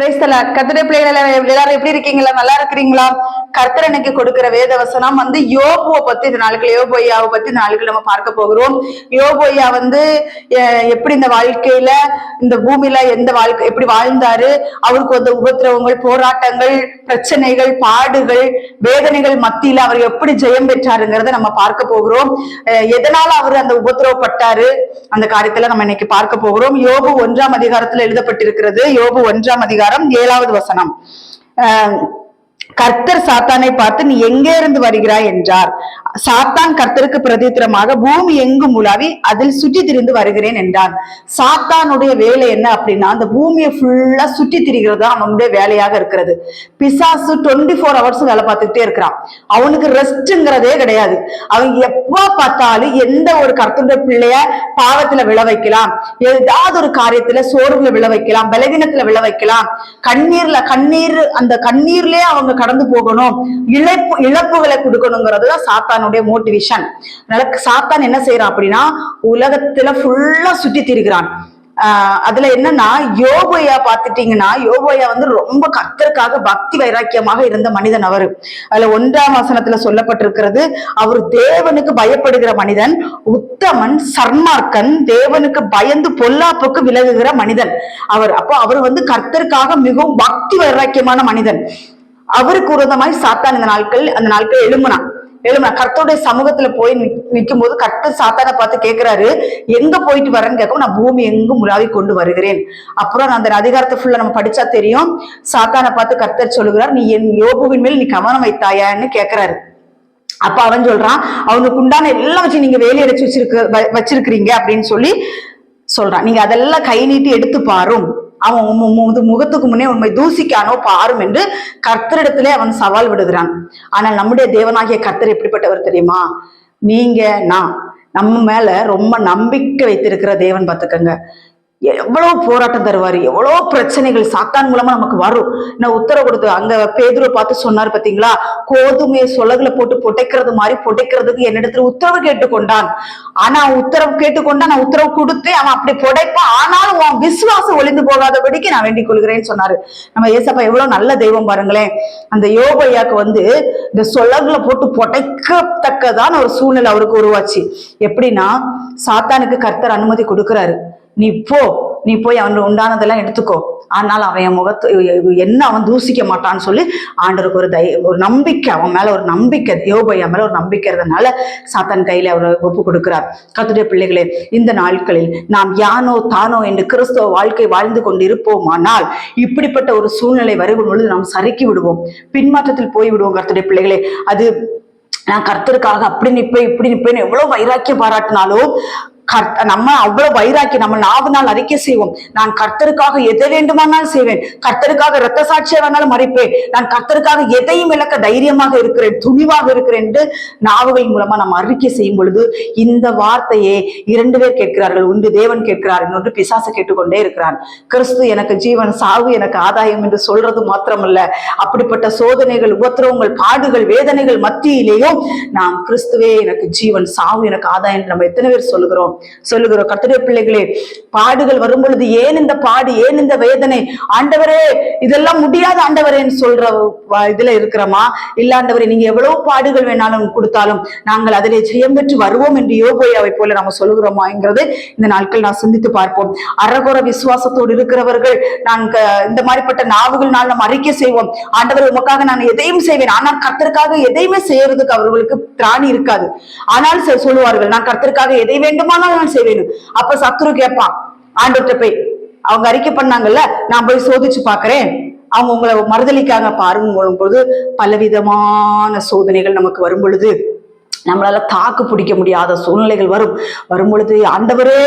பிரைஸ்தல கத்திர பிள்ளைகள் எல்லாரும் எல்லாரும் எப்படி இருக்கீங்களா நல்லா இருக்கிறீங்களா? கர்த்தர் எனக்கு கொடுக்கிற வேத வசனம் வந்து யோபுவை பத்தி இந்த நாளுக்கு யோபோயாவை பத்தி இந்த நாளுக்கு நம்ம பார்க்க போகிறோம். யோபோயா வந்து எப்படி இந்த வாழ்க்கையில இந்த பூமியில எந்த வாழ்க்கை எப்படி வாழ்ந்தாரு? அவருக்கு வந்து உபத்திரவங்கள் போராட்டங்கள் பிரச்சனைகள் பாடுகள் வேதனைகள் மத்தியில அவர் எப்படி ஜெயம் பெற்றாருங்கிறத நம்ம பார்க்க போகிறோம். எதனால அவர் அந்த உபத்திரவப்பட்டாரு? அந்த காரியத்துல நம்ம இன்னைக்கு பார்க்க போகிறோம். யோபு ஒன்றாம் அதிகாரத்துல எழுதப்பட்டிருக்கிறது. யோபு ஒன்றாம் அதிகாரம் ஏழாவது வசனம். ஆஹ் கர்த்தர் சாத்தானை பார்த்து நீ எங்கே இருந்து வருகிறாய்? என்றார். சாத்தான் கர்த்தருக்கு பிரதித்திரமாக பூமி எங்கும் உலாவி அதில் சுற்றி திரிந்து வருகிறேன் என்றான். சாத்தானுடைய வேலை என்ன அப்படின்னா அந்த பூமியை ஃபுல்லா சுற்றி திரிகிறது தான் அவனுடைய வேலையாக இருக்கிறது. பிசாசு டுவெண்ட்டி ஃபோர் ஹவர்ஸ் வேலை பார்த்துக்கிட்டே இருக்கிறான். அவனுக்கு ரெஸ்ட்ங்கிறதே கிடையாது. அவன் எப்போ பார்த்தாலும் எந்த ஒரு கர்த்தருடைய பிள்ளைய பாவத்துல விழ வைக்கலாம். ஏதாவது ஒரு காரியத்துல சோர்வுல விழ வைக்கலாம். பலவீனத்துல விழ வைக்கலாம். கண்ணீர்ல கண்ணீர் அந்த கண்ணீர்லயே அவங்க கடந்து போகணும். இழப்பு இழப்புகளை கொடுக்கணுங்கிறது தான் சாத்தானுடைய மோட்டிவேஷன் அதனால சாத்தான் என்ன செய்யறான் அப்படின்னா உலகத்துல ஃபுல்லா சுற்றி திரிகிறான். ஆஹ் அதுல என்னன்னா யோகையா பாத்துட்டீங்கன்னா யோகையா வந்து ரொம்ப கர்த்தருக்காக பக்தி வைராக்கியமாக இருந்த மனிதன் அவரு. அதுல ஒன்றாம் வசனத்துல சொல்லப்பட்டிருக்கிறது அவர் தேவனுக்கு பயப்படுகிற மனிதன் உத்தமன் சர்மார்க்கன் தேவனுக்கு பயந்து பொல்லாப்புக்கு விலகுகிற மனிதன். அவர் அப்போ அவர் வந்து கர்த்தருக்காக மிகவும் பக்தி வைராக்கியமான மனிதன். அவருக்கு உரதமாய் சாத்தான் இந்த நாட்கள் அந்த நாட்கள் எழும்புனான் எழும கர்த்தருடைய சமூகத்துல போய் நிற்கும் போது கர்த்தர் சாத்தானை பார்த்து கேட்கிறாரு எங்க போயிட்டு வரேன்னு கேட்கும் நான் பூமி எங்கும் உலாவி கொண்டு வருகிறேன். அப்புறம் நான் அந்த அதிகாரத்தை ஃபுல்லா நம்ம படிச்சா தெரியும். சாத்தானை பார்த்து கர்த்தர் சொல்லுகிறார் நீ என் யோபுவின் மேல் நீ கவனம் வைத்தாயான்னு கேட்கிறாரு அப்ப அவன் சொல்றான் அவனுக்கு உண்டான எல்லாம் வச்சு நீங்க வேலையை அடைச்சு வச்சிருக்க வ- வச்சிருக்கிறீங்க அப்படின்னு சொல்லி சொல்றான். நீங்க அதெல்லாம் கை நீட்டி எடுத்து பாரும். அவன் உம் உம் முகத்துக்கு முன்னே உண்மை தூசிக்கானோ பாரும் என்று கர்த்தரிடத்திலே அவன் சவால் விடுகிறான். ஆனால் நம்முடைய தேவனாகிய கர்த்தர் எப்படிப்பட்டவர் தெரியுமா? நீங்க நான். நம்ம மேல ரொம்ப நம்பிக்கை வைத்திருக்கிற தேவன் பார்த்துக்கங்க. எவ்வளோ போராட்டம் தருவார்? எவ்வளோ பிரச்சனைகள் சாத்தான் மூலமா நமக்கு வரும். நான் உத்தரவு கொடுத்து அங்க பேதுரை பார்த்து சொன்னார் பார்த்தீங்களா கோதுமையை சொலகுல போட்டு புடைக்கிறது மாதிரி புடைக்கிறதுக்கு என்னிடத்துல உத்தரவு கேட்டுக்கொண்டான் ஆனா அவன் உத்தரவு கேட்டுக்கொண்டான் நான் உத்தரவு கொடுத்து அவன் அப்படி புடைப்பான் ஆனாலும் உன் விசுவாசம் ஒளிந்து போகாதபடிக்கு நான் வேண்டிக் கொள்கிறேன்னு சொன்னாரு. நம்ம ஏசப்பா எவ்வளவு நல்ல தெய்வம் பாருங்களேன். அந்த யோகையாக்கு வந்து இந்த சொலகுல போட்டு புடைக்கத்தக்கதான ஒரு சூழ்நிலை அவருக்கு உருவாச்சு. எப்படின்னா சாத்தானுக்கு கர்த்தர் அனுமதி கொடுக்குறாரு. நீ போ நீ போய் அவன் உண்டானதெல்லாம் எடுத்துக்கோ. ஆனால் அவன் என் முகத்து என்ன அவன் தூசிக்க மாட்டான்னு சொல்லி ஆண்டருக்கு ஒரு தை ஒரு நம்பிக்கை அவன் மேல ஒரு நம்பிக்கை யோபையா மேல ஒரு நம்பிக்கை இருந்தனால சாத்தான் கையில அவர் ஒப்பு கொடுக்கிறார். கத்துடைய பிள்ளைகளே இந்த நாட்களில் நாம் யானோ தானோ என்று கிறிஸ்தவ வாழ்க்கை வாழ்ந்து கொண்டு இருப்போமானால் இப்படிப்பட்ட ஒரு சூழ்நிலை வருகும் பொழுது நாம் சறுக்கி விடுவோம். பின்மாற்றத்தில் போய் விடுவோம் கத்துடைய பிள்ளைகளே. அது நான் கர்த்தருக்காக அப்படி நிற்பேன் இப்படி நிற்பேன் எவ்வளவு வைராக்கியம் பாராட்டினாலும் கர்த்த நம்ம அவ்வளவு வைராக்கி நம்ம நாவு நாள் அறிக்கை செய்வோம். நான் கர்த்தருக்காக எதை வேண்டுமானாலும் செய்வேன். கர்த்தருக்காக ரத்த சாட்சியா வேணாலும் மறைப்பேன். நான் கர்த்தருக்காக எதையும் இழக்க தைரியமாக இருக்கிறேன் துணிவாக இருக்கிறேன் என்று நாவுகள் மூலமா நம்ம அறிக்கை செய்யும் பொழுது இந்த வார்த்தையே இரண்டு பேர் கேட்கிறார்கள். ஒன்று தேவன் கேட்கிறார் இன்னொன்று பிசாச கேட்டுக்கொண்டே இருக்கிறான். கிறிஸ்து எனக்கு ஜீவன் சாவு எனக்கு ஆதாயம் என்று சொல்றது மாத்திரமல்ல. அப்படிப்பட்ட சோதனைகள் உபத்திரவங்கள் பாடுகள் வேதனைகள் மத்தியிலேயும் நாம் கிறிஸ்துவே எனக்கு ஜீவன் சாவு எனக்கு ஆதாயம் என்று நம்ம எத்தனை பேர் சொல்லுகிறோம்? சொல்லுகிறோம். கர்த்தருடைய பிள்ளைகளே பாடுகள் வரும் பொழுது ஏன் இந்த பாடு ஏன் இந்த வேதனை? ஆண்டவரே இதெல்லாம் முடியாத ஆண்டவரேன்னு சொல்ற இதுல இருக்கிறோமா? இல்ல ஆண்டவரே நீங்க எவ்வளவு பாடுகள் வேணாலும் கொடுத்தாலும் நாங்கள் அதிலே ஜெயம் பெற்று வருவோம் என்று யோகோயாவை போல நம்ம சொல்லுகிறோமாங்கிறது இந்த நாட்கள் நான் சிந்தித்து பார்ப்போம். அறகுற விசுவாசத்தோடு இருக்கிறவர்கள் நான் இந்த மாதிரிப்பட்ட நாவுகள் நாள் நம்ம அறிக்கை செய்வோம். ஆண்டவர் உமக்காக நான் எதையும் செய்வேன். ஆனால் கர்த்தருக்காக எதையுமே செய்யறதுக்கு அவர்களுக்கு திராணி இருக்காது. ஆனால் சொல்லுவார்கள் நான் கர்த்தருக்காக எதை வேண்டுமானாலும் நான் செய்வேணும் அப்ப சத்துரு கேட்பான் ஆண்டவர்கிட்ட போய் அவங்க அறிக்கை பண்ணாங்கல்ல நான் போய் சோதிச்சு பாக்குறேன். அவங்க உங்களை மறுதளிக்காக பாருங்க பொழுது பலவிதமான சோதனைகள் நமக்கு வரும் பொழுது நம்மளால தாக்கு பிடிக்க முடியாத சூழ்நிலைகள் வரும். வரும் பொழுது ஆண்டவரே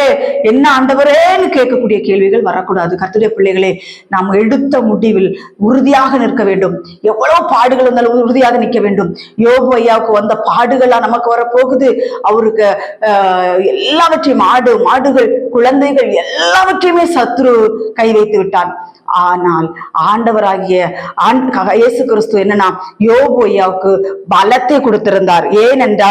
என்ன ஆண்டவரேன்னு கேட்கக்கூடிய கேள்விகள் வரக்கூடாது. கர்த்தருடைய பிள்ளைகளே நாம் எடுத்த முடிவில் உறுதியாக நிற்க வேண்டும். எவ்வளவு பாடுகள் இருந்தாலும் உறுதியாக நிற்க வேண்டும். யோபு ஐயாவுக்கு வந்த பாடுகளா நமக்கு வரப்போகுது. அவருக்கு ஆஹ், எல்லாவற்றையும் ஆடு மாடுகள் குழந்தைகள் எல்லாவற்றையுமே சத்ரு கை வைத்து விட்டான். ஆனால் ஆண்டவராகிய ஆண் இயேசு கிறிஸ்து என்னன்னா யோபு ஐயாவுக்கு பலத்தை கொடுத்திருந்தார். ஏனென்றால்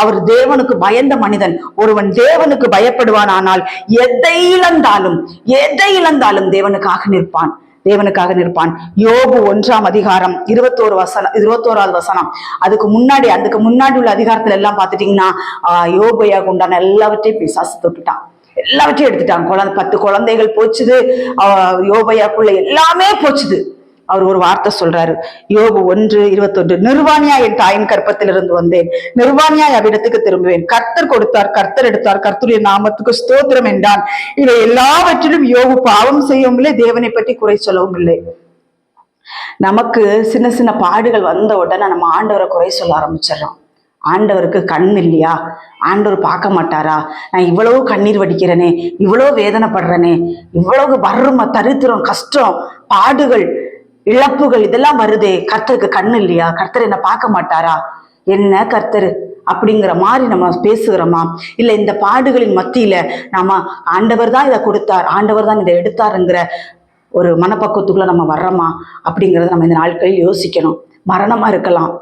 அவர் தேவனுக்கு பயந்த மனிதன். ஒருவன் தேவனுக்கு பயப்படுவான் ஆனால் எதை இழந்தாலும் எதை இழந்தாலும் தேவனுக்காக நிற்பான். தேவனுக்காக நிற்பான். யோபு ஒன்றாம் அதிகாரம் இருபத்தோரு வசனம் இருபத்தோராவது வசனம். அதுக்கு முன்னாடி அதுக்கு முன்னாடி உள்ள அதிகாரத்துல எல்லாம் பாத்துட்டீங்கன்னா யோபையாக உண்டான எல்லாவற்றையும் பிசாசு தொட்டுட்டான். எல்லாவற்றையும் எடுத்துட்டான். குழந்தை பத்து குழந்தைகள் போச்சுது. யோபையாக்குள்ள எல்லாமே போச்சுது. அவர் ஒரு வார்த்தை சொல்றாரு. யோபு ஒன்று இருபத்தொன்று நிர்வாணியா என் தாயின் கற்பத்திலிருந்து வந்தேன். நிர்வாணியா அவ்விடத்துக்கு திரும்புவேன்? கர்த்தர் கொடுத்தார் கர்த்தர் எடுத்தார் கர்த்தருடைய நாமத்துக்கு ஸ்தோத்திரம் என்றான். இவை எல்லாவற்றிலும் யோபு பாவம் செய்யவும் இல்லை தேவனை பற்றி குறை சொல்லவும் இல்லை. நமக்கு சின்ன சின்ன பாடுகள் வந்த உடனே நம்ம ஆண்டவரை குறை சொல்ல ஆரம்பிச்சிடறோம். ஆண்டவருக்கு கண் இல்லையா? ஆண்டவர் பார்க்க மாட்டாரா? நான் இவ்வளவு கண்ணீர் வடிக்கிறேனே இவ்வளவு வேதனைப்படுறேனே இவ்வளவு வறுமை தரித்திரம் கஷ்டம் பாடுகள் இழப்புகள் இதெல்லாம் வருதே. கர்த்தருக்கு கண் இல்லையா? கர்த்தர் என்ன பார்க்க மாட்டாரா? என்ன கர்த்தர்? அப்படிங்கிற மாதிரி நம்ம பேசுகிறோமா? இல்லை இந்த பாடுகளின் மத்தியில நாம ஆண்டவர் தான் இதை கொடுத்தார் ஆண்டவர் தான் இதை எடுத்தாருங்கிற ஒரு மனப்பக்குவத்துக்குள்ள நம்ம வர்றோமா? அப்படிங்கிறத நம்ம இந்த நாட்களில் யோசிக்கணும். மரணமா இருக்கலாம்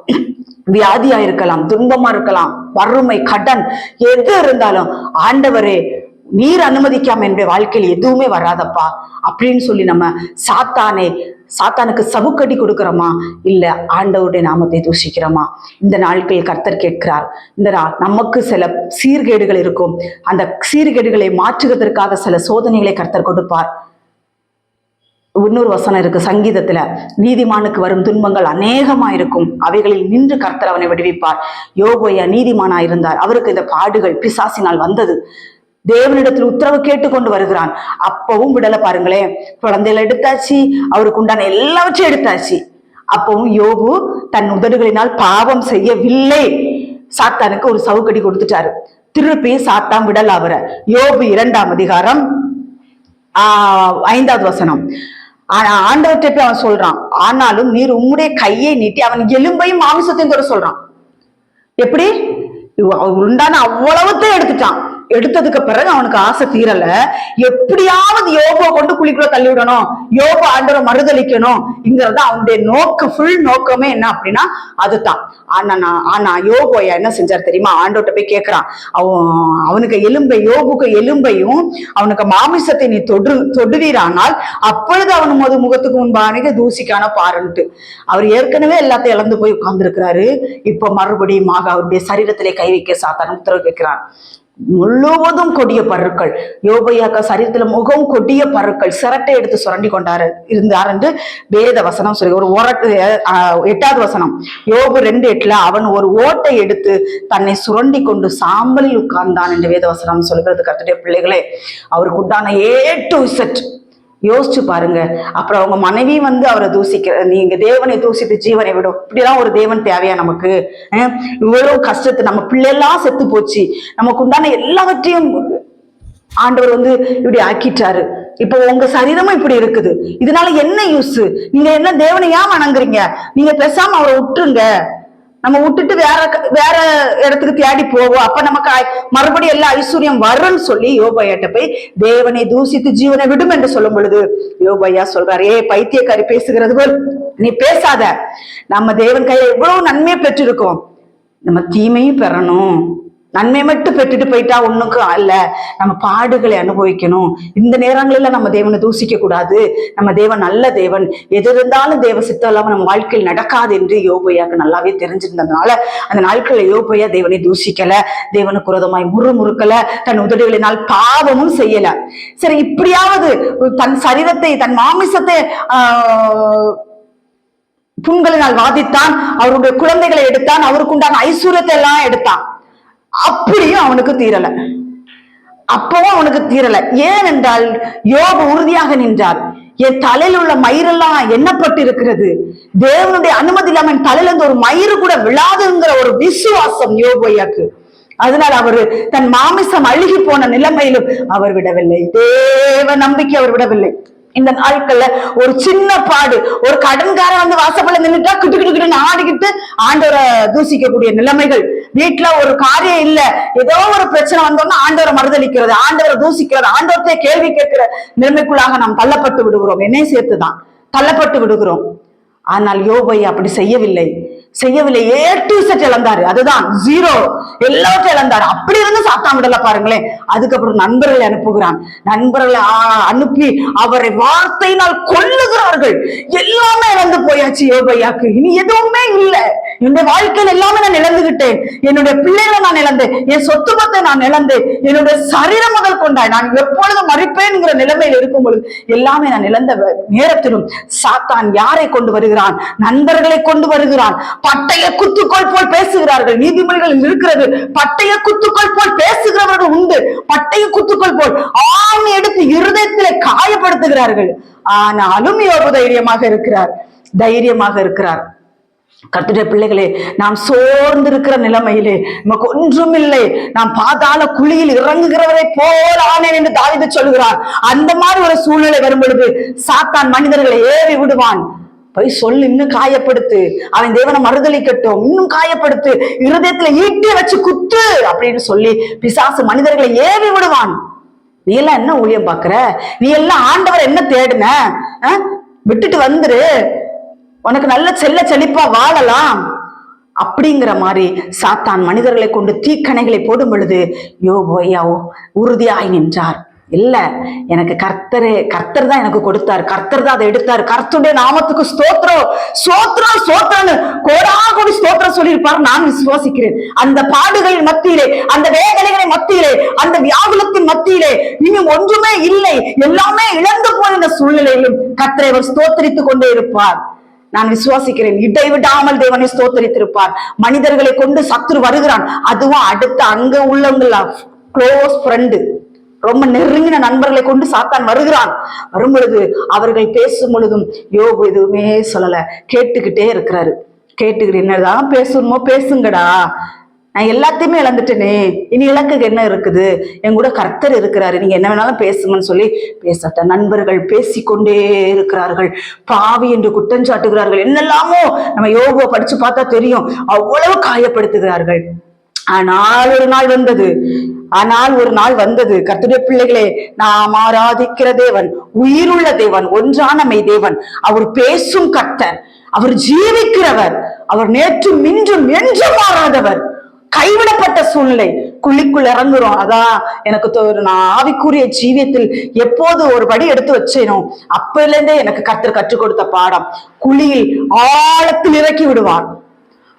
வியாதியா இருக்கலாம் துன்பமா இருக்கலாம் வறுமை கடன் எது இருந்தாலும் ஆண்டவரே நீர் அனுமதிக்காம என்னுடைய வாழ்க்கையில் எதுவுமே வராதப்பா அப்படின்னு சொல்லி நம்ம சாத்தானே சாத்தானுக்கு சவுக்கடி கொடுக்கிறோமா? இல்ல ஆண்டவருடைய நாமத்தை தூஷிக்கிறோமா? இந்த நாட்களில் கர்த்தர் கேட்கிறார் இந்த நமக்கு சில சீர்கேடுகள் இருக்கும். அந்த சீர்கேடுகளை மாற்றுவதற்காக சில சோதனைகளை கர்த்தர் கொடுப்பார். இன்னொரு வசனம் இருக்கு சங்கீதத்துல நீதிமானுக்கு வரும் துன்பங்கள் அநேகமா இருக்கும். அவைகளில் நின்று கர்த்தர் அவனை விடுவிப்பார். யோகோயா நீதிமானா இருந்தார் அவருக்கு இந்த பாடுகள் பிசாசினால் வந்தது. தேவனிடத்தில் உத்தரவு கேட்டு கொண்டு வருகிறான். அப்பவும் விடலை பாருங்களேன். குழந்தைகளை எடுத்தாச்சு. அவருக்கு உண்டான எல்லாவற்றையும் எடுத்தாச்சு. அப்பவும் யோபு தன் உதடுகளினால் பாவம் செய்யவில்லை. சாத்தானுக்கு ஒரு சவுக்கடி கொடுத்துட்டாரு. திருப்பி சாத்தான் விடல் அவர. யோபு இரண்டாம் அதிகாரம் ஆஹ் ஐந்தாவது வசனம். ஆனா ஆண்டவர்கிட்ட போய் அவன் சொல்றான் ஆனாலும் நீர் உம்முடைய கையை நீட்டி அவன் எலும்பையும் மாமிசத்தையும் தொட சொல்றான். எப்படி? உண்டான அவ்வளவுத்தையும் எடுத்துட்டான். எடுத்ததுக்கு பிறகு அவனுக்கு ஆசை தீரல. எப்படியாவது யோகோ கொண்டு குழிக்குள்ள தள்ளி விடணும். யோகோ ஆண்டவரை மறுதளிக்கணும் இங்கிறது அவனுடைய நோக்கம். ஃபுல் நோக்கமே என்ன அப்படின்னா அதுதான். ஆனா நான் ஆனா யோகோயா என்ன செஞ்சார் தெரியுமா? ஆண்டோட்ட போய் கேட்கிறான் அவன் அவனுக்கு எலும்பை யோகுக்கு எலும்பையும் அவனுக்கு மாமிசத்தை நீ தொடு தொடுவீரானால் அப்பொழுது அவன் முது முகத்துக்கு முன்பாக தூசிக்கான பாருன்ட்டு. அவர் ஏற்கனவே எல்லாத்தையும் இழந்து போய் உட்கார்ந்துருக்கிறாரு. இப்ப மறுபடியும் அவருடைய சரீரத்திலே கை வைக்க சாத்தான் உத்தரவு கேட்கிறான். முழுவதும் கொடிய பருக்கள். யோபையாக்கா சரீரத்துல முகம் கொடிய பருக்கள். சிரட்டை எடுத்து சுரண்டி கொண்டாரு இருந்தார் என்று வேத வசனம் சொல்லி ஒரு எட்டாவது வசனம். யோபு ரெண்டு எட்டுல அவன் ஒரு ஓட்டை எடுத்து தன்னை சுரண்டி கொண்டு சாம்பலில் உட்கார்ந்தான் என்று வேத வசனம் சொல்கிறது கத்துடைய பிள்ளைகளே அவருக்கு உண்டான ஏ டு செட் யோசிச்சு பாருங்க. அப்புறம் அவங்க மனைவி வந்து அவரை தூசிக்க நீங்க தேவனை தூசித்து ஜீவனை விடும். இப்படிலாம் ஒரு தேவன் தேவையா நமக்கு? இவ்வளவு கஷ்டத்தை நம்ம பிள்ளையெல்லாம் செத்து போச்சு. நமக்கு உண்டான எல்லாவற்றையும் ஆண்டவர் வந்து இப்படி ஆக்கிட்டாரு. இப்போ உங்க சரீரமும் இப்படி இருக்குது. இதனால என்ன யூஸ் நீங்க என்ன தேவனை ஏன் வணங்குறீங்க? நீங்க பேசாம அவரை விட்டுருங்க நம்ம விட்டுட்டு வேற க- வேற இடத்துக்கு தேடி போவோம். அப்ப நமக்கு மறுபடியும் எல்லா ஐஸ்வர்யம் வரும்னு சொல்லி யோபையாட்ட போய் தேவனை தூசித்து ஜீவனை விடும் என்று சொல்லும் பொழுது யோபையா சொல்றாரு ஏ பைத்தியக்காரி பேசுகிறது போல் நீ பேசாத. நம்ம தேவன் கையில எவ்வளவு நன்மையை பெற்றிருக்கோம். நம்ம தீமையும் பெறணும். நன்மை மட்டும் பெற்றுட்டு போயிட்டா ஒண்ணுக்கும் அல்ல. நம்ம பாடுகளை அனுபவிக்கணும். இந்த நேரங்களில நம்ம தேவனை தூசிக்க கூடாது. நம்ம தேவன் நல்ல தேவன். எது இருந்தாலும் தேவ சித்தம் இல்லாம நம்ம வாழ்க்கையில் நடக்காது என்று யோபையாக்கு நல்லாவே தெரிஞ்சிருந்ததுனால அந்த நாட்களில் யோபையா தேவனை தூசிக்கல. தேவனுக்கு குரோதமாய் முறுமுறுக்கல. தன் உதடுகளினால் பாவமும் செய்யல. சரி இப்படியாவது தன் சரீரத்தை தன் மாமிசத்தை ஆஹ் புண்களினால் வாதித்தான். அவருடைய குழந்தைகளை எடுத்தான். அவருக்குண்டான ஐஸ்வர்யத்தை எல்லாம் எடுத்தான். அப்படியும் அவனுக்கு தீரல. அப்பவும் அவனுக்கு தீரல. ஏனென்றால் யோபு உறுதியாக நின்றார். என் தலையில் உள்ள மயிரெல்லாம் எண்ணப்பட்டு இருக்கிறது தேவனுடைய அனுமதி இல்லாம என் தலையில இருந்து ஒரு மயிறு கூட விழாதுங்கிற ஒரு விசுவாசம் யோபையாக்கு அதனால் அவர் தன் மாமிசம் அழுகி போன நிலைமையிலும் அவர் விடவில்லை. தேவ நம்பிக்கை அவர் விடவில்லை. இந்த நாட்கள்ல ஒரு சின்ன பாடு ஒரு கடன்காரன் வந்து வாசப்பட நின்னுட்டா கிட்டு கிட்டு கிட்டு ஆடிக்கிட்டு ஆண்டவரை தூசிக்கக்கூடிய நிலைமைகள் வீட்டுல ஒரு காரியம் இல்ல. ஏதோ ஒரு பிரச்சனை வந்தோம்னா ஆண்டவரை மறுதளிக்கிறது ஆண்டவரை தூசிக்கிறது ஆண்டவர்த்தே கேள்வி கேட்கிற நிலைமைக்குள்ளாக நாம் தள்ளப்பட்டு விடுகிறோம். என்னை சேர்த்துதான். தள்ளப்பட்டு விடுகிறோம். ஆனால் யோபை அப்படி செய்யவில்லை. செய்யவில்லை. ஏ டு செட் இழந்தாரு. அதுதான். ஜீரோ. எல்லாத்தையும் இழந்தாரு. அப்படி இருந்து சாத்தான் விடல பாருங்களேன். அதுக்கப்புறம் நண்பர்களை அனுப்புகிறான். நண்பர்களை ஆ- அனுப்பி அவரை வார்த்தையினால் கொல்லுகிறார்கள். எல்லாமே இழந்து போயாச்சு யோபையாக்கு. இனி எதுவுமே இல்லை. என்னுடைய வாழ்க்கையில் எல்லாமே நான் இழந்துகிட்டேன். என்னுடைய பிள்ளைகளை நான் இழந்தேன். என் சொத்து பத்தை நான் இழந்தேன். என்னுடைய சரீரம் முதல் கொண்டாய். நான் எப்பொழுதும் மறிப்பேன்ங்கிற நிலைமையில் இருக்கும் பொழுது எல்லாமே நான் இழந்த நேரத்திலும் சாத்தான் யாரை கொண்டு வருகிறான்? நண்பர்களை கொண்டு வருகிறான். பட்டய குத்துக்கோள் போல் பேசுகிறார்கள். நீதிமன்றங்களில் இருக்கிறது. பட்டய குத்துக்கோள் போல் பேசுகிறவர்கள் உண்டு. பட்டய குத்துக்கோள் போல் ஆணி எடுத்து இருதயத்திலே காயப்படுத்துகிறார்கள். ஆனாலும் யோபு தைரியமாக இருக்கிறார். தைரியமாக இருக்கிறார். கத்துடைய பிள்ளைகளே நாம் சோர்ந்து இருக்கிற நிலைமையிலே நமக்கு ஒன்றுமில்லை. நாம் பாதாள குழியில் இறங்குகிறவரை போல் ஆனேன் என்று தாவிது சொல்கிறார் அந்த மாதிரி ஒரு சூழ்நிலை வரும் பொழுது சாத்தான் மனிதர்களை ஏவி விடுவான். போய் சொல் இன்னும் காயப்படுத்து. அவன் தேவனை மறுதளிக்கட்டும் இன்னும் காயப்படுத்து. இருதயத்துல ஈட்டிய வச்சு குத்து அப்படின்னு சொல்லி பிசாசு மனிதர்களை ஏவி விடுவான். நீ எல்லாம் என்ன ஊழியம் பாக்குற நீ எல்லாம் ஆண்டவர் என்ன தேடுன? விட்டுட்டு வந்துரு. உனக்கு நல்ல செல்ல செழிப்பா வாழலாம். அப்படிங்கிற மாதிரி சாத்தான் மனிதர்களை கொண்டு தீக்கணைகளை போடும் பொழுது யோ போய்யாவோ உறுதியாய் நின்றார். இல்ல எனக்கு கர்த்தரே கர்த்தர் தான் எனக்கு கொடுத்தார். கர்த்தர் தான் அதை எடுத்தார். கர்த்தருடைய நாமத்துக்கு ஸ்தோத்திரம். ஸ்தோத்திரம் ஸ்தோத்திரம்னு கோடா கோடி ஸ்தோத்திரம் சொல்லியிருப்பார். நான் விசுவாசிக்கிறேன். அந்த பாடுகளின் மத்தியிலே அந்த வேதனைகளின் மத்தியிலே அந்த வியாகுலத்தின் மத்தியிலே இன்னும் ஒன்றுமே இல்லை. எல்லாமே இழந்து போன இந்த சூழ்நிலையிலும் கர்த்தரை அவர் ஸ்தோத்தரித்துக் கொண்டே இருப்பார். நான் விசுவாசிக்கிறேன். இடைவிடாமல் தேவனை ஸ்தோத்தரித்திருப்பார். மனிதர்களை கொண்டு சத்துரு வருகிறான். அதுவும் அடுத்த அங்க உள்ளவங்கள? க்ளோஸ் ஃப்ரெண்டு ரொம்ப நெருங்கின நண்பர்களை கொண்டு சாத்தான் வருகிறான். வரும் பொழுது அவர்கள் பேசும் பொழுதும் யோபு எதுவுமே சொல்லல. கேட்டுக்கிட்டே இருக்கிறாரு. கேட்டுக்கிட்டு என்னதான் பேசணுமோ பேசுங்கடா. நான் எல்லாத்தையுமே இழந்துட்டேனே. இனி இலக்குக்கு என்ன இருக்குது? என் கூட கர்த்தர் இருக்கிறாரு. நீங்க என்ன வேணாலும் பேசுங்கன்னு சொல்லி பேசட்ட நண்பர்கள் பேசிக்கொண்டே இருக்கிறார்கள். பாவி என்று குற்றஞ்சாட்டுகிறார்கள் என்னெல்லாமோ நம்ம யோகுவை படிச்சு பார்த்தா தெரியும். அவ்வளவு காயப்படுத்துகிறார்கள். ஆனால் ஒரு நாள் வந்தது. ஆனால் ஒரு நாள் வந்தது. கர்த்தருடைய பிள்ளைகளே நாம் ஆராதிக்கிற தேவன் உயிருள்ள தேவன் ஒன்றானமை தேவன். அவர் பேசும் கர்த்தர் அவர் ஜீவிக்கிறவர் அவர் நேற்றும் மின்றும் என்றும் மாறாதவர். கைவிடப்பட்ட சூழ்நிலை. குழிக்குள் இறங்குறோம். அதான் எனக்கு தோ- நான் ஆவிக்குரிய ஜீவியத்தில் எப்போது ஒரு படி எடுத்து வச்சேனோ அப்பல இருந்தே எனக்கு கர்த்தர் கற்றுக் கொடுத்த பாடம். குழியில் ஆழத்தில் இறக்கி விடுவார்.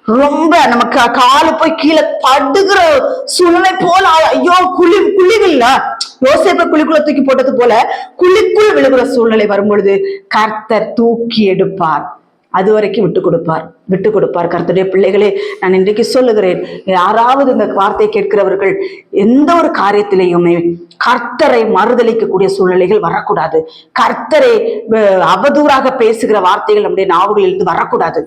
ரொம்ப நமக்கு காலு போய் கீழே படுகிற சூழ்நிலை போல ஐயோ குழி குழிவில்ல யோசிப்ப குழிக்குள்ள தூக்கி போட்டது போல குழிக்குள் விழுகிற சூழ்நிலை வரும் பொழுது கர்த்தர் தூக்கி எடுப்பார். அது வரைக்கும் விட்டு கொடுப்பார். விட்டு கொடுப்பார். கருத்துடைய பிள்ளைகளே நான் இன்றைக்கு சொல்லுகிறேன் யாராவது இந்த வார்த்தை கேட்கிறவர்கள் எந்த ஒரு காரியத்திலையுமே கர்த்தரை மறுதளிக்கக்கூடிய சூழ்நிலைகள் வரக்கூடாது. கர்த்தரை அவதூறாக பேசுகிற வார்த்தைகள் நம்முடைய நாவுகளில் இருந்து வரக்கூடாது.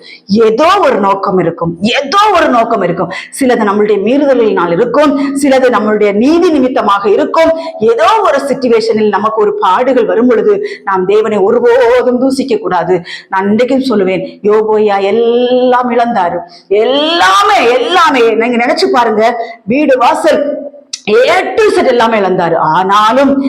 ஏதோ ஒரு நோக்கம் இருக்கும். ஏதோ ஒரு நோக்கம் இருக்கும். சிலது நம்மளுடைய மீறுதலினால் இருக்கும். சிலது நம்மளுடைய நீதி நிமித்தமாக இருக்கும். ஏதோ ஒரு சுச்சுவேஷனில் நமக்கு ஒரு பாடுகள் வரும் பொழுது நாம் தேவனை ஒருபோதும் தூசிக்க கூடாது. நான் இன்றைக்கும் சொல்லுவேன் யோபோயா எல்லாம் இழந்தாரு. எல்லாமே எல்லாமே. நீங்க நினைச்சு பாருங்க. வீடு வாசல் ஏ டு செட் எல்லாமே இழந்தாரு. ஆனாலும்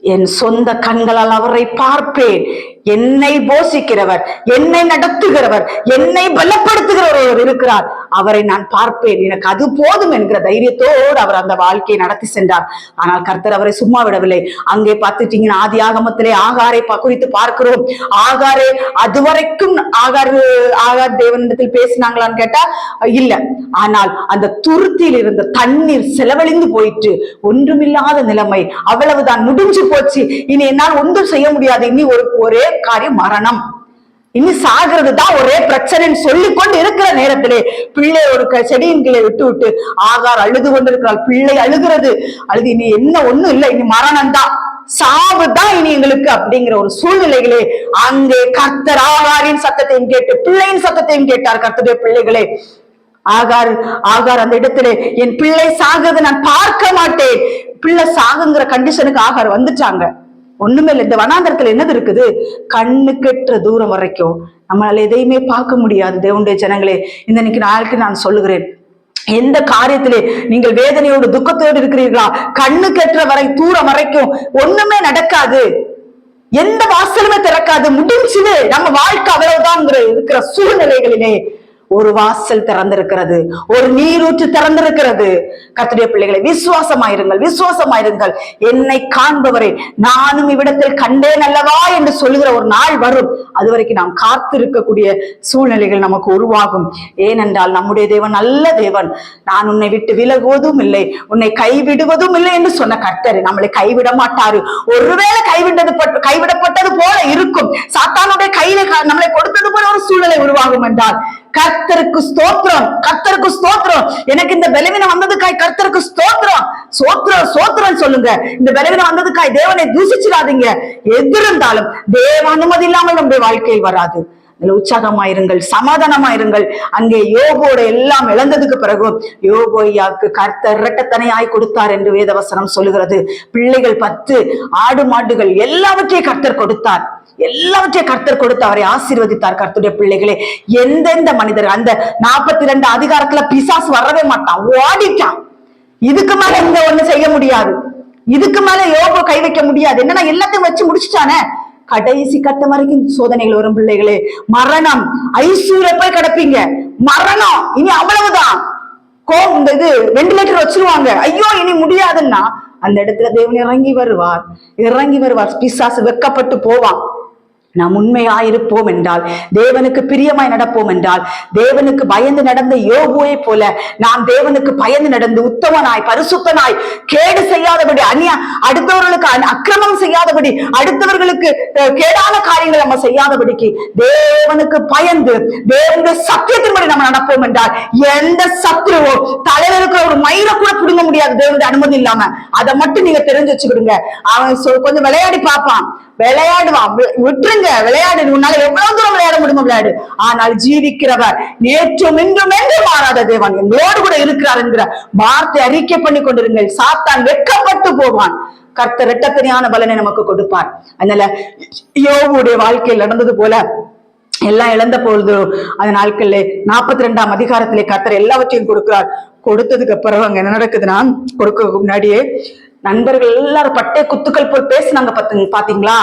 என் சொந்த கண்களால் அவரை பார்ப்பேன். என்னை போஷிக்கிறவர் என்னை நடத்துகிறவர் என்னை பலப்படுத்துகிறவர் இருக்கிறார். அவரை நான் பார்ப்பேன். எனக்கு அது போதும் என்கிற தைரியத்தோடு அவர் அந்த வாழ்க்கையை நடத்தி சென்றார். ஆனால் கர்த்தர் அவரை சும்மா விடவில்லை. அங்கே பார்த்துட்டீங்கன்னா ஆதி ஆகமத்திலே ஆகாரை குறித்து பார்க்கிறோம். ஆகாரே அதுவரைக்கும் ஆகார் ஆகார் தேவனிடத்தில் பேசினாங்களான்னு கேட்டா இல்ல. ஆனால் அந்த துருத்தியில் இருந்த தண்ணீர் செலவழிந்து போயிற்று. ஒன்றுமில்லாத நிலைமை. அவ்வளவுதான். முடிஞ்சு போச்சு. இனி என்னால் ஒன்றும் செய்ய முடியாது. இனி ஒரு ஒரே காரியம் மரணம். இனி சாகிறது தான் ஒரே பிரச்சனைன்னு சொல்லிக்கொண்டு இருக்கிற நேரத்திலே பிள்ளை ஒரு க- செடியின் கீழே விட்டு விட்டு ஆகார் அழுது கொண்டிருக்கிறாள். பிள்ளை அழுகிறது. அழுது இனி என்ன ஒண்ணும் இல்லை. இனி மரணம் தான். சாவு தான் இனி எங்களுக்கு. அப்படிங்கிற ஒரு சூழ்நிலைகளே அங்கே கர்த்தர் ஆகாரின் சத்தத்தையும் கேட்டு பிள்ளையின் சத்தத்தையும் கேட்டார் கர்த்தருடைய பிள்ளைகளே. ஆகார் ஆகார் அந்த இடத்திலே என் பிள்ளை சாகுது நான் பார்க்க மாட்டேன். பிள்ளை சாகுங்கிற கண்டிஷனுக்கு ஆகார் வந்துட்டாங்க. ஒண்ணுமே இல்லை. இந்த வனாந்தரத்துல என்னது இருக்குது? கண்ணு கெட்டுற தூரம் வரைக்கும். நம்மளால எதையுமே பார்க்க முடியாது தேவனுடைய ஜனங்களே. இந்த இன்னைக்கு நாளுக்கு நான் சொல்லுகிறேன். எந்த காரியத்திலே நீங்கள் வேதனையோடு துக்கத்தோடு இருக்கிறீர்களா? கண்ணு கெட்டுற வரை தூரம் வரைக்கும் ஒண்ணுமே நடக்காது. எந்த வாசலுமே திறக்காது. முடிஞ்சுது. நம்ம வாழ்க்கை அவ்வளவுதான் இருக்கிற சூழ்நிலைகளிலே. ஒரு வாசல் திறந்திருக்கிறது ஒரு நீரூற்று திறந்திருக்கிறது. கத்துடைய பிள்ளைகளை விசுவாசமாயிருங்கள் விசுவாசமாயிருங்கள். என்னை காண்பவரை நானும் இவ்விடத்தில் கண்டேன் அல்லவா என்று சொல்லுகிற ஒரு நாள் வரும். அது வரைக்கும் நாம் காத்திருக்கக்கூடிய சூழ்நிலைகள் நமக்கு உருவாகும். ஏனென்றால் நம்முடைய தேவன் நல்ல தேவன். நான் உன்னை விட்டு விலகுவதும் இல்லை உன்னை கைவிடுவதும் இல்லை என்று சொன்ன கர்த்தர் நம்மளை கைவிட மாட்டாரு. ஒருவேளை கைவிட்டது பட்- கைவிடப்பட்டது போல இருக்கும். சாத்தானுடைய கையில நம்மளை கொடுத்தது போல ஒரு சூழ்நிலை உருவாகும் என்றால் கர்த்தருக்கு ஸ்தோத்திரம் கர்த்தருக்கு ஸ்தோத்திரம். எனக்கு இந்த பலவீனம் வந்ததுக்காய் கர்த்தருக்கு ஸ்தோத்திரம். சோத்திரம் சோத்திரம் சொல்லுங்க. இந்த பலவீனம் வந்ததுக்காய் தேவனை தூசிச்சிடாதீங்க எதிர்ந்தாலும் தேவ அனுமதி இல்லாமல் நம்முடைய வாழ்க்கையில் வராது. அதுல உற்சாகமாயிருங்கள் சமாதானமாயிருங்கள். அங்கே யோகோட எல்லாம் இழந்ததுக்கு பிறகு யோபோய்யாக்கு கர்த்தர் இரட்டத்தனையாய் கொடுத்தார் என்று வேதவசனம் சொல்லுகிறது. பிள்ளைகள் பத்து ஆடு மாடுகள் எல்லாவற்றையும் கர்த்தர் கொடுத்தார். எல்லாவற்றையும் கர்த்தர் கொடுத்து அவரை ஆசீர்வதித்தார் கர்த்தருடைய பிள்ளைகளே. எந்தெந்த மனிதர் அந்த நாற்பத்தி ரெண்டு அதிகாரத்துல பிசாசு வரவே மாட்டான் ஓடிட்டான். இதுக்கு மேல இந்த ஒண்ணு செய்ய முடியாது. இதுக்கு மேல யோகோ கை வைக்க முடியாது. என்னன்னா எல்லாத்தையும் வச்சு முடிச்சுட்டானே. கடைசி கட்டம் வரைக்கும் சோதனைகள் வரும் பிள்ளைகளே. மரணம். ஐசூர போய் கிடப்பீங்க. மரணம். இனி அவ்வளவுதான். கோ இந்த இது வெண்டிலேட்டர் வச்சிருவாங்க. ஐயோ இனி முடியாதுன்னா அந்த இடத்துல தேவன் இறங்கி வருவார். இறங்கி வருவார். பிசாசு வெக்கப்பட்டு போவான். நாம் உண்மையாயிருப்போம் என்றால் தேவனுக்கு பிரியமாய் நடப்போம் என்றால் தேவனுக்கு பயந்து நடந்த யோகுவை போல நாம் தேவனுக்கு பயந்து நடந்து உத்தமனாய் பரிசுத்தனாய் கேடு செய்யாதபடி அந்நிய அடுத்தவர்களுக்கு அக்கிரமம் செய்யாதபடி அடுத்தவர்களுக்கு கேடான காரியங்களை நம்ம செய்யாதபடிக்கு தேவனுக்கு பயந்து தேவனுடைய சத்தியத்தின்படி நம்ம நடப்போம் என்றால் எந்த சத்ருவோ தலையில இருக்கிற ஒரு மயிரை கூட புடுங்க முடியாது தேவனுடைய அனுமதி இல்லாம. அதை மட்டும் நீங்க தெரிஞ்சு வச்சுக்கிடுங்க. அவன் கொஞ்சம் விளையாடி பார்ப்பான். விளையாடுவான். விட்டுருங்க. விளையாடு. உன்னால எவ்வளவு தூரம் விளையாட முடியுமோ விளையாடு. ஆனால் ஜீவிக்கிறவர் நேற்றும் இன்றும் என்று மாறாத தேவன். எங்களோடு கூட இருக்கிறார் என்கிற வார்த்தை அறிக்கை பண்ணி கொண்டிருங்கள். சாத்தான் வெட்கப்பட்டு போவான். கர்த்தர் ரெட்டத்தனியான பலனை நமக்கு கொடுப்பார். அதனால யோவுடைய வாழ்க்கையில் நடந்தது போல எல்லாம் இழந்த பொழுது அந்த நாட்கள்ல நாற்பத்தி ரெண்டாம் அதிகாரத்திலே கர்த்தர் எல்லாவற்றையும் கொடுக்கிறார். கொடுத்ததுக்கு அப்புறம் அங்க என்ன நடக்குதுன்னா கொடுக்க முன்னாடியே நண்பர்கள் எல்லாரும் பட்டை குத்துக்கள் போல் பேசினாங்க பார்த்து பாத்தீங்களா?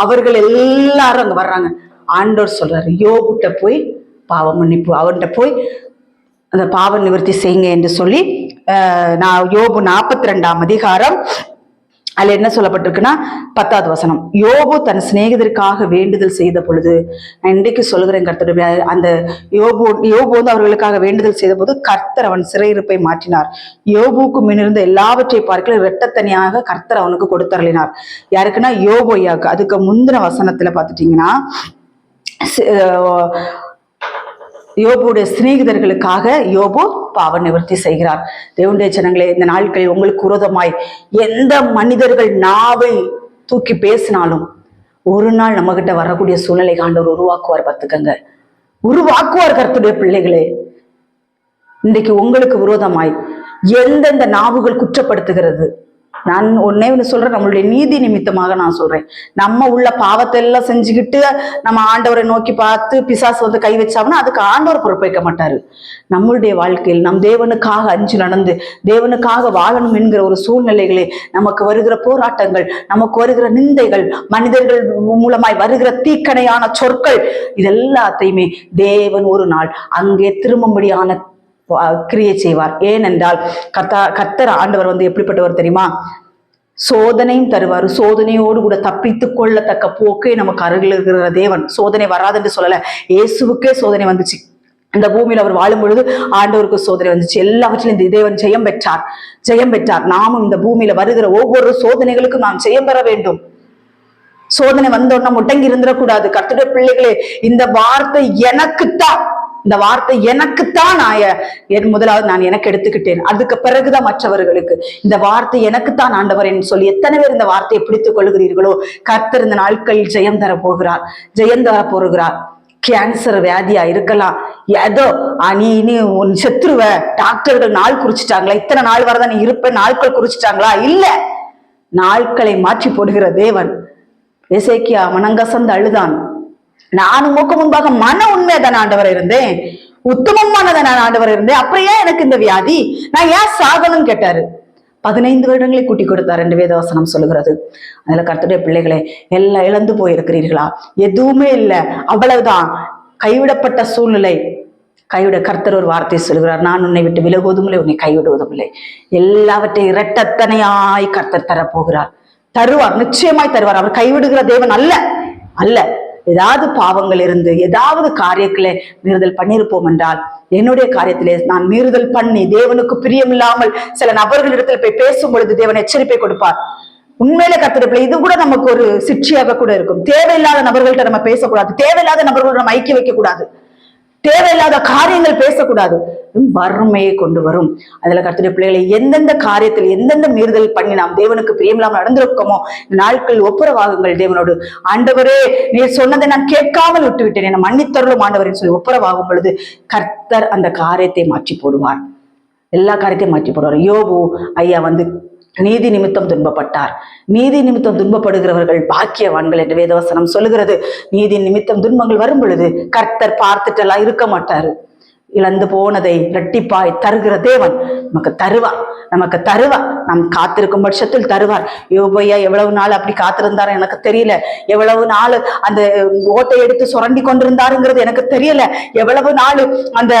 அவர்கள் எல்லாரும் அங்க வர்றாங்க. ஆண்டவர் சொல்றாரு யோபுட்ட போய் பாவ மன்னிப்பு அவன்கிட்ட போய் அந்த பாவ நிவர்த்தி செய்யுங்க என்று சொல்லி அஹ், நான் யோபு நாற்பத்தி ரெண்டாம் அதிகாரம் அதுல என்ன சொல்லப்பட்டிருக்குன்னா பத்தாவது வசனம். யோபு தன் சிநேகிதருக்காக வேண்டுதல் செய்த பொழுது நான் இன்றைக்கு சொல்கிறேன் கர்த்தருடைய அந்த யோபு யோபு வந்து அவர்களுக்காக வேண்டுதல் செய்த போது கர்த்தர் அவன் சிறையிருப்பை மாற்றினார். யோபுக்கு முன்னிருந்த எல்லாவற்றை பார்க்கல இரட்டத்தனியாக கர்த்தர் அவனுக்கு கொடுத்தருளினார். யாருக்குன்னா யோபோயாக்கு அதுக்கு முந்தின வசனத்துல பார்த்துட்டிங்கன்னா யோபுடைய சிநேகிதர்களுக்காக யோபு பாவ நிவர்த்தி செய்கிறார். தேவனுடைய ஜனங்களே இந்த நாட்களில் உங்களுக்கு உரோதமாய் எந்த மனிதர்கள் நாவை தூக்கி பேசினாலும் ஒரு நாள் நம்ம கிட்ட வரக்கூடிய சூழ்நிலை காண்டவர் உருவாக்குவார் பார்த்துக்கங்க. உருவாக்குவார் கருத்துடைய பிள்ளைகளே. இன்றைக்கு உங்களுக்கு விரோதமாய் எந்தெந்த நாவுகள் குற்றப்படுத்துகிறது நான் ஒன்னே ஒன்று சொல்றேன் நம்மளுடைய நீதி நிமித்தமாக நான் சொல்றேன். நம்ம உள்ள பாவத்தை எல்லாம் செஞ்சுக்கிட்டு நம்ம ஆண்டவரை நோக்கி பார்த்து பிசாசு வந்து கை வச்சாங்கன்னா அதுக்கு ஆண்டவர் பொறுப்பேற்க மாட்டாரு. நம்மளுடைய வாழ்க்கையில் நம் தேவனுக்காக அஞ்சு நடந்து தேவனுக்காக வாழணும் என்கிற ஒரு சூழ்நிலைகளே நமக்கு வருகிற போராட்டங்கள் நமக்கு வருகிற நிந்தைகள் மனிதர்கள் மூலமாய் வருகிற தீக்கணையான சொற்கள் இதெல்லாத்தையுமே தேவன் ஒரு நாள் அங்கே திரும்பும்படியான கிரியை செய்வார். ஏனென்றால் கத்தா கத்தர் ஆண்டவர் வந்து எப்படிப்பட்டவர் தெரியுமா? சோதனையும் தருவார். சோதனையோடு கூட தப்பித்து கொள்ளத்தக்க போக்கே நமக்கு அருகில் இருக்கிற தேவன். சோதனை வராதுன்னு சொல்லல. இயேசுவுக்கே சோதனை வந்துச்சு. இந்த பூமியில் அவர் வாழும் பொழுது ஆண்டவருக்கு சோதனை வந்துச்சு. எல்லாவற்றிலும் இந்த தேவன் ஜெயம் பெற்றார். ஜெயம் பெற்றார். நாமும் இந்த பூமியில வருகிற ஒவ்வொரு சோதனைகளுக்கும் நாம் ஜெயம் பெற வேண்டும். சோதனை வந்தோடனே முட்டங்கி இருந்துடக்கூடாது. கத்துடைய பிள்ளைகளே இந்த வார்த்தை எனக்குத்தான். இந்த வார்த்தை எனக்குத்தான் நான் எ- என் முதலாவது நான் எனக்கு எடுத்துக்கிட்டேன். அதுக்கு பிறகுதான் மற்றவர்களுக்கு இந்த வார்த்தை எனக்குத்தான் ஆண்டவர் என்று சொல்லி எத்தனை பேர் இந்த வார்த்தையை பிடித்துக் கொள்கிறீர்களோ கர்த்தர் இந்த ஜெயம் தர போகிறார். ஜெயம் தர போகிறார். கேன்சர் வியாதியா இருக்கலாம். ஏதோ நீ நீ உன் செத்துருவ டாக்டர்கள் நாள் குறிச்சிட்டாங்களா? இத்தனை நாள் வரதான் நீ இருப்ப நாட்கள் குறிச்சிட்டாங்களா? இல்ல. நாட்களை மாற்றி போடுகிற தேவன். எசேக்கியா மனங்கசந்து அழுதான். நான் உமக்கு முன்பாக மன உண்மையதான் ஆண்டவர் இருந்தேன். உத்தமமானதை நான் ஆண்டவர் இருந்தேன். அப்புறம் ஏன் எனக்கு இந்த வியாதி? நான் ஏன் சாகணும்னு கேட்டாரு. பதினைந்து வருடங்களை கூட்டி கொடுத்தார் என்று வேதவசனம் சொல்லுகிறது. அதுல கருத்துடைய பிள்ளைகளே எல்லாம் இழந்து போயிருக்கிறீர்களா? எதுவுமே இல்லை. அவ்வளவுதான். கைவிடப்பட்ட சூழ்நிலை. கைவிட கர்த்தர் ஒரு வார்த்தை சொல்கிறார் நான் உன்னை விட்டு விலகுவதும் இல்லை உன்னை கைவிடுவதும் இல்லை எல்லாவற்றையும் இரட்டத்தனையாய் கர்த்தர் தரப்போகிறார். தருவார். நிச்சயமாய் தருவார். அவர் கைவிடுகிற தேவன் அல்ல. அல்ல. ஏதாவது பாவங்கள் இருந்து ஏதாவது காரியத்திலே மீறுதல் பண்ணியிருப்போம் என்றால் என்னுடைய காரியத்திலே நான் மீறுதல் பண்ணி தேவனுக்கு பிரியமில்லாமல் சில நபர்களிடத்தில் போய் பேசும் பொழுது தேவன் எச்சரிப்பை கொடுப்பார். உண்மையிலே கத்திருப்பில் இது கூட நமக்கு ஒரு சிக்ஷையாக கூட இருக்கும். தேவையில்லாத நபர்கள்ட்ட நம்ம பேசக்கூடாது. தேவையில்லாத நபர்களோட நம்ம ஐக்கிய வைக்க கூடாது தேவையில்லாத காரியங்கள் பேசக்கூடாது. வறுமையை கொண்டு வரும். அதுல கர்த்தருடைய பிள்ளைகளை எந்தெந்த காரியத்தில் எந்தெந்த மீறுதல் பண்ணி நாம் தேவனுக்கு பிரியமில்லாமல் நடந்திருக்கோமோ இந்த நாட்கள் ஒப்புரவாகுங்கள் தேவனோடு. ஆண்டவரே நீ சொன்னதை நான் கேட்காமல் விட்டு விட்டேன் என்னை மன்னித்தருளும் ஆண்டவரின் சொல்லி ஒப்புரவாகும் பொழுது கர்த்தர் அந்த காரியத்தை மாற்றி போடுவார். எல்லா காரியத்தையும் மாற்றி போடுவார். யோபு ஐயா வந்து நீதி நிமித்தம் துன்பப்பட்டார். நீதி நிமித்தம் துன்பப்படுகிறவர்கள் பாக்கியவான்கள் என்று வேதவசனம் சொல்லுகிறது. நீதி நிமித்தம் துன்பங்கள் வரும் பொழுது கர்த்தர் பார்த்துட்டெல்லாம் இருக்க மாட்டாரு. இழந்து போனதை இரட்டிப்பாய் தருகிற தேவன் நமக்கு தருவார் நமக்கு தருவார் நாம் காத்திருக்கும் பட்சத்தில் தருவார். யோபையா எவ்வளவு நாள் அப்படி காத்திருந்தாரு எனக்கு தெரியல. எவ்வளவு நாள் அந்த ஓட்டை எடுத்து சுரண்டி கொண்டிருந்தாருங்கிறது எனக்கு தெரியல. எவ்வளவு நாள் அந்த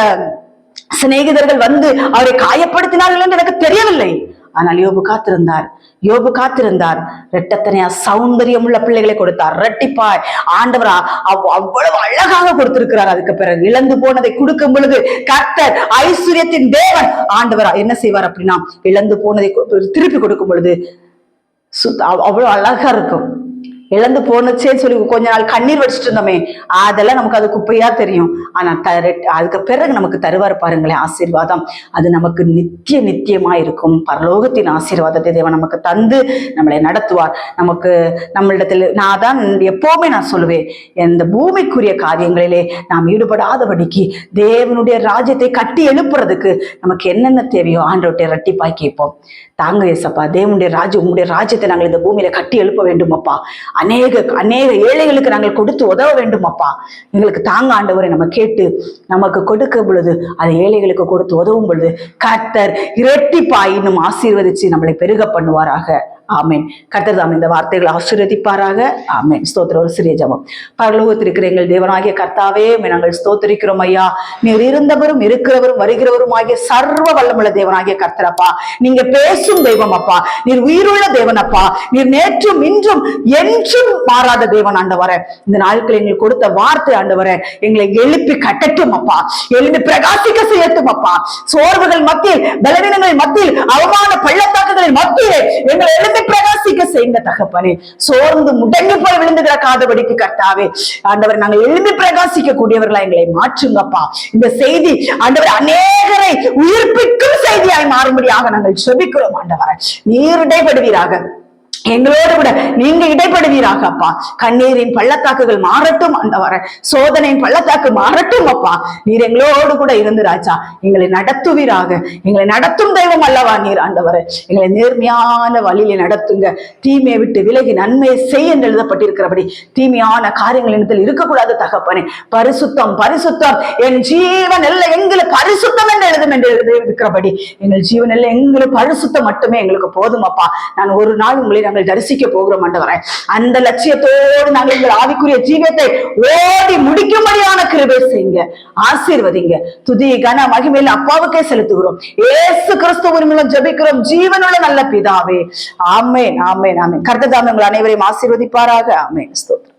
சிநேகிதர்கள் வந்து அவரை காயப்படுத்தினார்கள் என்று எனக்கு தெரியவில்லை. ஆனால் யோபு காத்திருந்தார். யோபு காத்திருந்தார். ரெட்டத்தனையா சௌந்தரியம் உள்ள பிள்ளைகளை கொடுத்தார். ரெட்டிப்பாய் ஆண்டவர் அவ்- அவ்வளவு அழகாக கொடுத்திருக்கிறார். அதுக்கு பிறகு இழந்து போனதை கொடுக்கும் பொழுது கர்த்தர் ஐஸ்வர்யத்தின் தேவன் ஆண்டவர் என்ன செய்வார் அப்படின்னா இழந்து போனதை திருப்பி கொடுக்கும் பொழுது சு- அவ்வளவு அழகா இருக்கும். இழந்து போனச்சேன்னு சொல்லி கொஞ்ச நாள் கண்ணீர் வடிச்சிட்டு இருந்தோமே அதெல்லாம் நமக்கு அது குப்பையா தெரியும். ஆனா தரு அதுக்கு பிறகு நமக்கு தருவார் பாருங்களேன் ஆசீர்வாதம். அது நமக்கு நித்திய நித்தியமா இருக்கும். பரலோகத்தின் ஆசீர்வாதத்தை தேவன் நமக்கு தந்து நம்மளை நடத்துவார். நமக்கு நம்மளிடத்தில் நான் தான் எப்பவுமே நான் சொல்லுவேன் இந்த பூமிக்குரிய காரியங்களிலே நாம் ஈடுபடாதபடிக்கு தேவனுடைய ராஜ்யத்தை கட்டி எழுப்புறதுக்கு நமக்கு என்னென்ன தேவையோ ஆண்டவர்கிட்ட இரட்டிப்பாய் கேட்போம். தாங்க ஏசப்பா தேவனுடைய ராஜ்யம் உங்களுடைய ராஜ்யத்தை நாங்கள் இந்த பூமியில கட்டி எழுப்ப வேண்டும் அப்பா அநேக அநேக ஏழைகளுக்கு நாங்கள் கொடுத்து உதவ வேண்டும் அப்பா எங்களுக்கு தாங்க ஆண்டவரை நம்ம கேட்டு நமக்கு கொடுக்க பொழுது அதை ஏழைகளுக்கு கொடுத்து உதவும் பொழுது கர்த்தர் இரட்டிப்பாய் இன்னும் ஆசீர்வதிச்சு நம்மளை பெருக பண்ணுவாராக. ஆமேன். கர்த்தர்தாம் இந்த வார்த்தைகளை ஆசீர்வதிப்பாராக. ஆமேன். ஸ்தோத்திர ஒரு சிறிய ஜபம். பரலோகத்தில் எங்கள் தேவனாகிய கர்த்தாவே நாங்கள் ஸ்தோத்திரிக்கிறோம் ஐயா. நீர் இருந்தவரும் இருக்கிறவரும் வருகிறவரும் ஆகிய சர்வ வல்லமுள்ள தேவனாகிய கர்த்தரப்பா நீங்க பேசும் தெய்வம் அப்பா. நீர் உயிருள்ள தேவன் அப்பா. நீர் நேற்றும் இன்றும் என்றும் மாறாத தேவன் ஆண்டவர. இந்த நாட்கள் எங்களுக்கு கொடுத்த வார்த்தை ஆண்டவர எங்களை எழுப்பி கட்டட்டும் அப்பா. எழுப்பி பிரகாசிக்க செய்யட்டும் அப்பா. சோர்வுகள் மத்தியில் பலவீனங்களின் மத்தியில் அவமான பள்ளத்தாக்குகளின் மத்தியிலே எங்களை எழுப்பி பிரகாசிக்க செய்யுங்க தகப்பனே. சோர்ந்து முடங்கி போய் விழுந்துகிற கிடக்காதபடிக்கு கர்த்தாவே. ஆண்டவர் நாங்கள் எழுந்து பிரகாசிக்க கூடியவர்களா எங்களை மாற்றுங்கப்பா. இந்த செய்தி ஆண்டவர் அநேகரை உயிர்ப்பிக்கும் செய்தியாய் மாறும்படியாக நாங்கள் செபிக்கிறோம் ஆண்டவரை. நீர் இடைப்படுவீராக. எங்களோடு கூட நீங்க இடைப்படுவீராக அப்பா. கண்ணீரின் பள்ளத்தாக்குகள் மாறட்டும் ஆண்டவர சோதனையின் பள்ளத்தாக்கு மாறட்டும் அப்பா. நீர் எங்களோடு கூட இருந்து ராஜா. எங்களை நடத்துவீராக. எங்களை நடத்தும் தெய்வம் அல்லவா நீர் ஆண்டவர. எங்களை நேர்மையான வழியில நடத்துங்க. தீமையை விட்டு விலகி நன்மையை செய் என்று எழுதப்பட்டிருக்கிறபடி தீமையான காரியங்கள் இடத்தில் இருக்கக்கூடாது தகப்பனே. பரிசுத்தம் பரிசுத்தம். என் ஜீவன் எல்லாம் எங்களை பரிசுத்தம் என்று எழுதும் என்று எழுதி இருக்கிறபடி எங்கள் ஜீவன் எல்லாம் எங்களை பரிசுத்தம் மட்டுமே எங்களுக்கு போதும் அப்பா. நான் ஒரு நாள் உங்களை நாங்கள் தரிசிக்க போகிறோம் ஆண்டவரே. அந்த லட்சியத்தோடு நாங்கள் எங்கள் ஆவிக்குரிய ஜீவியத்தை ஓடி முடிக்கும்படியான கிருபை செய்யுங்க. ஆசீர்வதிங்க. துதி கன மகிமையில் அப்பாவுக்கே செலுத்துகிறோம். ஏசு கிறிஸ்துவின் மூலம் ஜெபிக்கிறோம். ஜீவனுள்ள நல்ல பிதாவே. ஆமென் ஆமென் ஆமென். கர்த்ததாமே உங்கள் அனைவரையும் ஆசீர்வதிப்பாராக. ஆமென். ஸ்தோத்திரம்.